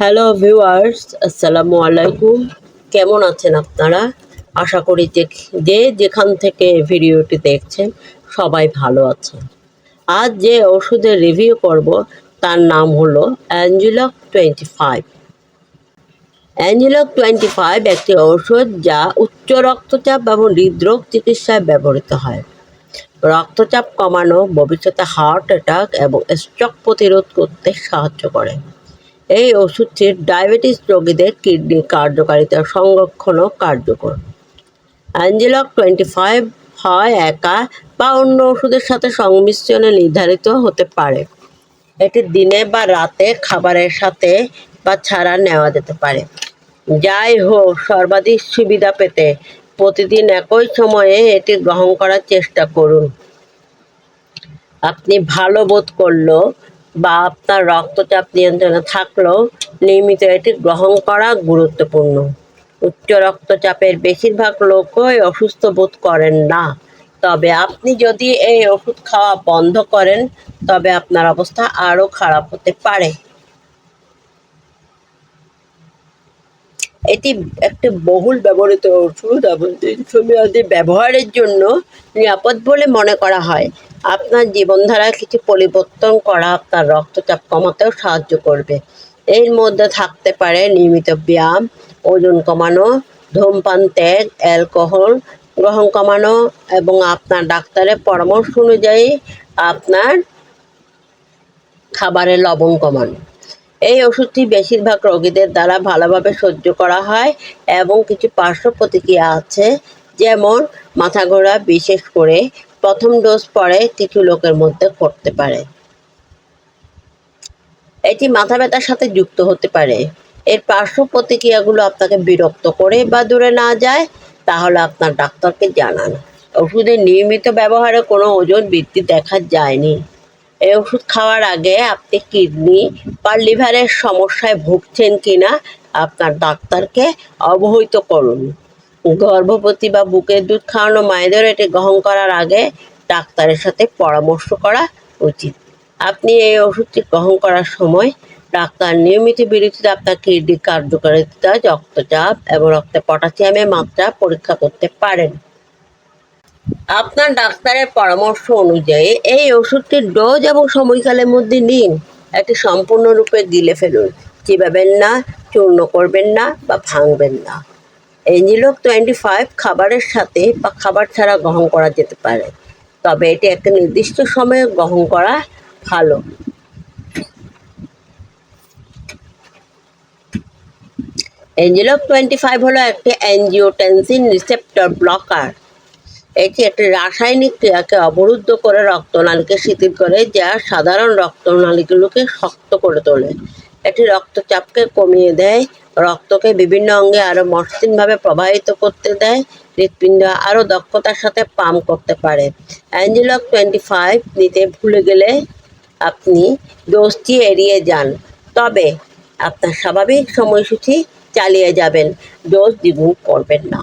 Hello viewers আসসালামু আলাইকুম কেমন আছেন আপনারা? আশা করি যে যেখান থেকে ভিডিওটি দেখছেন, সবাই ভালো আছেন। আজ যে ওষুধের রিভিউ করব, তার নাম হলো অ্যাঞ্জুলক টোয়েন্টি ফাইভ অ্যাঞ্জুলক টোয়েন্টি ফাইভ একটি ঔষধ যা উচ্চ রক্তচাপ এবং হৃদরোগ চিকিৎসায় ব্যবহৃত হয়। রক্তচাপ কমানো, ভবিষ্যতে হার্ট অ্যাটাক এবং স্ট্রোক প্রতিরোধ করতে সাহায্য করে। এই ওষুধটির ডায়াবেটিস রোগীদের কিডনি কার্যকারিতা সংরক্ষণও কার্যকর। অ্যাঞ্জেলক টোয়েন্টি ফাইভ হয় একা বা অন্য ওষুধের সাথে সংমিশ্রণে নির্ধারিত হতে পারে। এটি দিনে বা রাতে খাবারের সাথে বা ছাড়া নেওয়া যেতে পারে। যাই হোক, সর্বাধিক সুবিধা পেতে প্রতিদিন একই সময়ে এটি গ্রহণ করার চেষ্টা করুন। আপনি ভালো বোধ করল বা আপনার রক্তচাপ নিয়ন্ত্রণে থাকলেও নিয়মিত এটি গ্রহণ করা গুরুত্বপূর্ণ। উচ্চ রক্তচাপের বেশিরভাগ লোকই অসুস্থ বোধ করেন না। তবে আপনি যদি এই ওষুধ খাওয়া বন্ধ করেন, তবে আপনার অবস্থা আরও খারাপ হতে পারে। এটি একটি বহুল ব্যবহৃত ওষুধ এবং দীর্ঘমেয়াদী ব্যবহারের জন্য নিরাপদ বলে মনে করা হয়। আপনার জীবনধারায় কিছু পরিবর্তন করা আপনার রক্তচাপ কমাতেও সাহায্য করবে। এর মধ্যে থাকতে পারে নিয়মিত ব্যায়াম, ওজন কমানো, ধূমপান, ত্যাগ, অ্যালকোহল গ্রহণ কমানো এবং আপনার ডাক্তারের পরামর্শ অনুযায়ী আপনার খাবারের লবণ কমানো। এই ওষুধটি বেশিরভাগ রোগীদের দ্বারা ভালোভাবে সহ্য করা হয় এবং কিছু পার্শ্ব প্রতিক্রিয়া আছে, যেমন মাথা ঘোরা, বিশেষ করে প্রথম ডোজ পরে কিছু লোকের মধ্যে করতে পারে। এটি মাথা ব্যথার সাথে যুক্ত হতে পারে। এর পার্শ্ব প্রতিক্রিয়াগুলো আপনাকে বিরক্ত করে বা দূরে না যায়, তাহলে আপনার ডাক্তারকে জানান। ওষুধের নিয়মিত ব্যবহারে কোনো ওজন বৃদ্ধি দেখা যায়নি। এই ওষুধ খাওয়ার আগে আপনি কিডনি বা লিভারের সমস্যায় ভুগছেন কিনা আপনার ডাক্তারকে অবহিত করুন। গর্ভবতী বা বুকের দুধ খাওয়ানো মায়েদের এটি গ্রহণ করার আগে ডাক্তারের সাথে পরামর্শ করা উচিত। আপনি এই ওষুধটি গ্রহণ করার সময় ডাক্তার নিয়মিত বিরতিতে আপনার কিডনি কার্যকারিতা, রক্তচাপ এবং রক্তে পটাশিয়ামের মাত্রা পরীক্ষা করতে পারেন। আপনার ডাক্তারের পরামর্শ অনুযায়ী এই ওষুধটির ডোজ এবং সময়কালের মধ্যে নিন। এটি সম্পূর্ণরূপে গিলে ফেলুন। চিবাবেন না, চূর্ণ করবেন না বা ভাঙবেন না। এঞ্জিলোক টোয়েন্টি ফাইভ খাবারের সাথে বা খাবার ছাড়া গ্রহণ করা যেতে পারে। তবে এটি একটা নির্দিষ্ট সময়ে গ্রহণ করা ভালো। এঞ্জিলোক টোয়েন্টি ফাইভ হলো একটি অ্যাঞ্জিওটেনসিন রিসেপ্টর ব্লকার এটি একটি রাসায়নিক ক্রিয়াকে অবরুদ্ধ করে রক্তনালীকে শিথিল করে, যা সাধারণ রক্তনালীগুলোকে শক্ত করে তোলে। এটি রক্তচাপকে কমিয়ে দেয় রক্তকে বিভিন্ন অঙ্গে আরও মসৃণভাবে প্রবাহিত করতে দেয়। হৃৎপিণ্ড আরও দক্ষতার সাথে পাম করতে পারে। অ্যাঞ্জেলক টোয়েন্টি ফাইভ নিতে ভুলে গেলে আপনি ডোজটি এড়িয়ে যান। তবে আপনার স্বাভাবিক সময়সূচি চালিয়ে যাবেন। ডোজ দ্বিগুণ করবেন না।